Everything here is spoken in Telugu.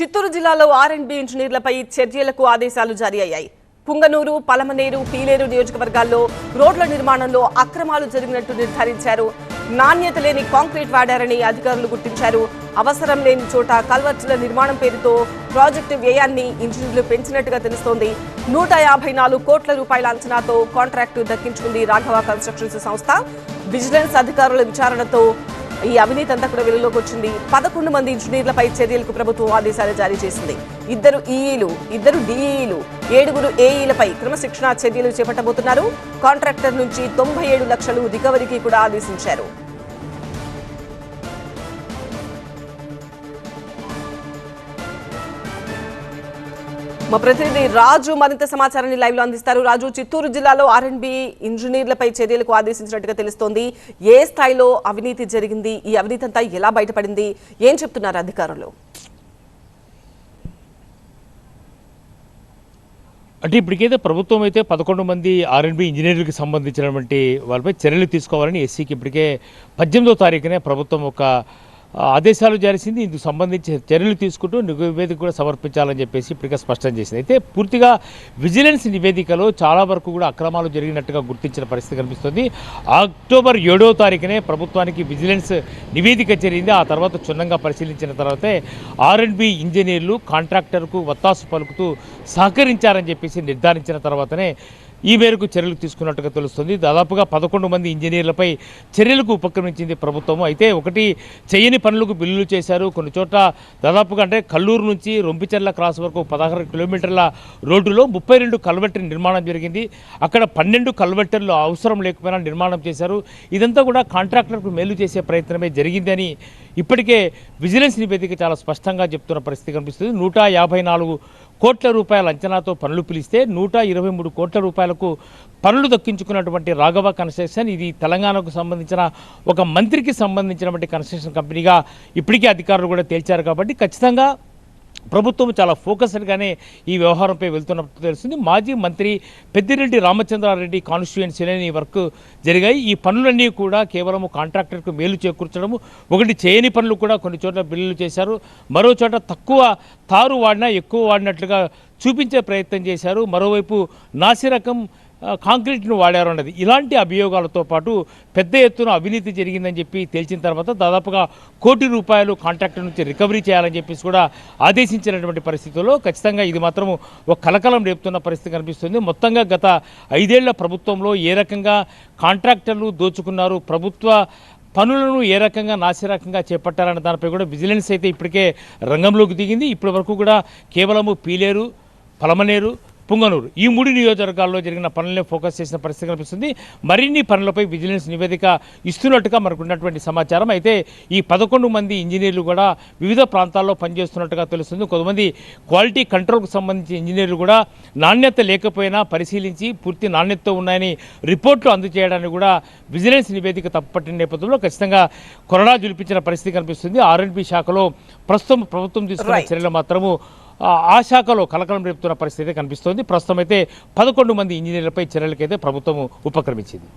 చిత్తూరు జిల్లాలో ఆర్ అండ్ బి ఇంజనీర్లపై చర్యలకు ఆదేశాలు జారీ అయ్యాయి. పుంగనూరు పలమనేరు పీలేరు నియోజకవర్గాల్లో రోడ్ల నిర్మాణంలో అక్రమాలు జరిగినట్టు నిర్ధారించారు. నాణ్యత లేని కాంక్రీట్ వాడారని అధికారులు గుర్తించారు. అవసరం లేని చోట కల్వర్చుల నిర్మాణం పేరుతో ప్రాజెక్టు వ్యయాన్ని ఇంజనీర్లు పెంచినట్టుగా తెలుస్తోంది. నూట యాభై నాలుగు కోట్ల రూపాయల అంచనాతో కాంట్రాక్టు దక్కించుకుంది రాఘవ కన్స్ట్రక్షన్స్ సంస్థ. విజిలెన్స్ అధికారుల విచారణతో ఈ అవినీతి అంతా కూడా వెలుగులోకి వచ్చింది. పదకొండు మంది ఇంజనీర్లపై చర్యలకు ప్రభుత్వం ఆదేశాలు జారీ చేసింది. ఇద్దరు ఈఈలు ఇద్దరు డిఈలు ఏడుగురు ఏఈలపై క్రమశిక్షణా చర్యలు చేపట్టబోతున్నారు. కాంట్రాక్టర్ నుంచి తొంభై ఏడు లక్షలు రికవరీకి కూడా ఆదేశించారు. మా ప్రతినిధి రాజు మరింత సమాచారాన్ని లైవ్లో అందిస్తారు. రాజు చిత్తూరు జిల్లాలో ఆర్ఎండ్బి ఇంజనీర్లపై చర్యలకు ఆదేశించినట్టుగా తెలుస్తోంది. ఏ స్థాయిలో అవినీతి జరిగింది? ఈ అవినీతి అంతా ఎలా బయటపడింది? ఏం చెప్తున్నారు అధికారులు? అంటే ఇప్పటికైతే ప్రభుత్వం అయితే పదకొండు మంది ఆర్ఎన్బి ఇంజనీర్లకు సంబంధించినటువంటి వాళ్ళపై చర్యలు తీసుకోవాలని ఎస్సీకి ఇప్పటికే పద్దెనిమిదో తారీఖునే ప్రభుత్వం ఒక ఆదేశాలు జారిసింది. ఇందుకు సంబంధించి చర్యలు తీసుకుంటూ నివేదిక కూడా సమర్పించాలని చెప్పేసి ఇప్పటికే స్పష్టం చేసింది. అయితే పూర్తిగా విజిలెన్స్ నివేదికలో చాలా వరకు కూడా అక్రమాలు జరిగినట్టుగా గుర్తించిన పరిస్థితి కనిపిస్తుంది. అక్టోబర్ ఏడో తారీఖునే ప్రభుత్వానికి విజిలెన్స్ నివేదిక జరిగింది ఆ తర్వాత క్షుణ్ణంగా పరిశీలించిన తర్వాతే ఆర్ఎండ్బి ఇంజనీర్లు కాంట్రాక్టర్కు వత్తాసు పలుకుతూ సహకరించారని చెప్పేసి నిర్ధారించిన తర్వాతనే ఈ మేరకు చర్యలు తీసుకున్నట్టుగా తెలుస్తుంది. దాదాపుగా పదకొండు మంది ఇంజనీర్లపై చర్యలకు ఉపక్రమించింది ప్రభుత్వం అయితే ఒకటి చేయని పనులకు బిల్లులు చేశారు. కొన్ని చోట్ల దాదాపుగా అంటే కల్లూరు నుంచి రొంపిచెర్ల క్రాస్ వరకు పదహారు కిలోమీటర్ల రోడ్డులో ముప్పై రెండు కల్వెట్టు నిర్మాణం జరిగింది. అక్కడ పన్నెండు కల్వెట్టర్లు అవసరం లేకపోయినా నిర్మాణం చేశారు. ఇదంతా కూడా కాంట్రాక్టర్కు మేలు చేసే ప్రయత్నమే జరిగిందని ఇప్పటికే విజిలెన్స్ నివేదిక చాలా స్పష్టంగా చెప్తున్న పరిస్థితి కనిపిస్తుంది. నూట యాభై నాలుగు కోట్ల రూపాయల అంచనాతో పనులు పిలిస్తే నూట ఇరవై మూడు కోట్ల రూపాయలకు పనులు దక్కించుకున్నటువంటి రాఘవ కన్స్ట్రక్షన్ ఇది తెలంగాణకు సంబంధించిన ఒక మంత్రికి సంబంధించినటువంటి కన్స్ట్రక్షన్ కంపెనీగా ఇప్పటికే అధికారులు కూడా తేల్చారు కాబట్టి ఖచ్చితంగా ప్రభుత్వం చాలా ఫోకస్డ్గానే ఈ వ్యవహారంపై వెళ్తున్నట్టు తెలుస్తుంది. మాజీ మంత్రి పెద్దిరెడ్డి రామచంద్రారెడ్డి కాన్స్టిట్యుయెన్సీలోని ఈ వర్క్ జరిగాయి. ఈ పనులన్నీ కూడా కేవలం కాంట్రాక్టర్కు మేలు చేకూర్చడము ఒకటి చేయని పనులు కూడా కొన్ని చోట్ల బిల్లులు చేశారు. మరో చోట తక్కువ తారు వాడినా ఎక్కువ వాడినట్లుగా చూపించే ప్రయత్నం చేశారు. మరోవైపు నాసిరకం కాంక్రీట్ను వాడారన్నది ఇలాంటి అభియోగాలతో పాటు పెద్ద ఎత్తున అవినీతి జరిగిందని చెప్పి తేల్చిన తర్వాత దాదాపుగా కోటి రూపాయలు కాంట్రాక్టర్ నుంచి రికవరీ చేయాలని చెప్పేసి కూడా ఆదేశించినటువంటి పరిస్థితుల్లో ఖచ్చితంగా ఇది మాత్రం ఒక కలకలం రేపుతున్న పరిస్థితి కనిపిస్తుంది. మొత్తంగా గత ఐదేళ్ళ ప్రభుత్వంలో ఏ రకంగా కాంట్రాక్టర్లు దోచుకున్నారు ప్రభుత్వ పనులను ఏ రకంగా నాసిరకంగా చేపట్టారన్న దానిపై కూడా విజిలెన్స్ అయితే ఇప్పటికే రంగంలోకి దిగింది. ఇప్పటి వరకు కూడా కేవలము పీలేరు పలమనేరు పుంగనూరు. ఈ మూడు నియోజకవర్గాల్లో జరిగిన పనులనే ఫోకస్ చేసిన పరిస్థితి కనిపిస్తుంది. మరిన్ని పనులపై విజిలెన్స్ నివేదిక ఇస్తున్నట్టుగా మనకు ఉన్నటువంటి సమాచారం. అయితే ఈ పదకొండు మంది ఇంజనీర్లు కూడా వివిధ ప్రాంతాల్లో పనిచేస్తున్నట్టుగా తెలుస్తుంది. కొంతమంది క్వాలిటీ కంట్రోల్కు సంబంధించిన ఇంజనీర్లు కూడా నాణ్యత లేకపోయినా పరిశీలించి పూర్తి నాణ్యతతో ఉన్నాయని రిపోర్ట్లు అందజేయడానికి కూడా విజిలెన్స్ నివేదిక తప్పట్టిన నేపథ్యంలో ఖచ్చితంగా కొరడా జులిపించిన పరిస్థితి కనిపిస్తుంది. ఆర్ఎండ్బి శాఖలో ప్రస్తుతం ప్రభుత్వం తీసుకున్న. చర్యలు మాత్రము ఆ శాఖలో కలకలం రేపుతున్న పరిస్థితి కనిపిస్తోంది. ప్రస్తుతం అయితే పదకొండు మంది ఇంజనీర్లపై చర్యలకైతే ప్రభుత్వం ఉపక్రమించింది.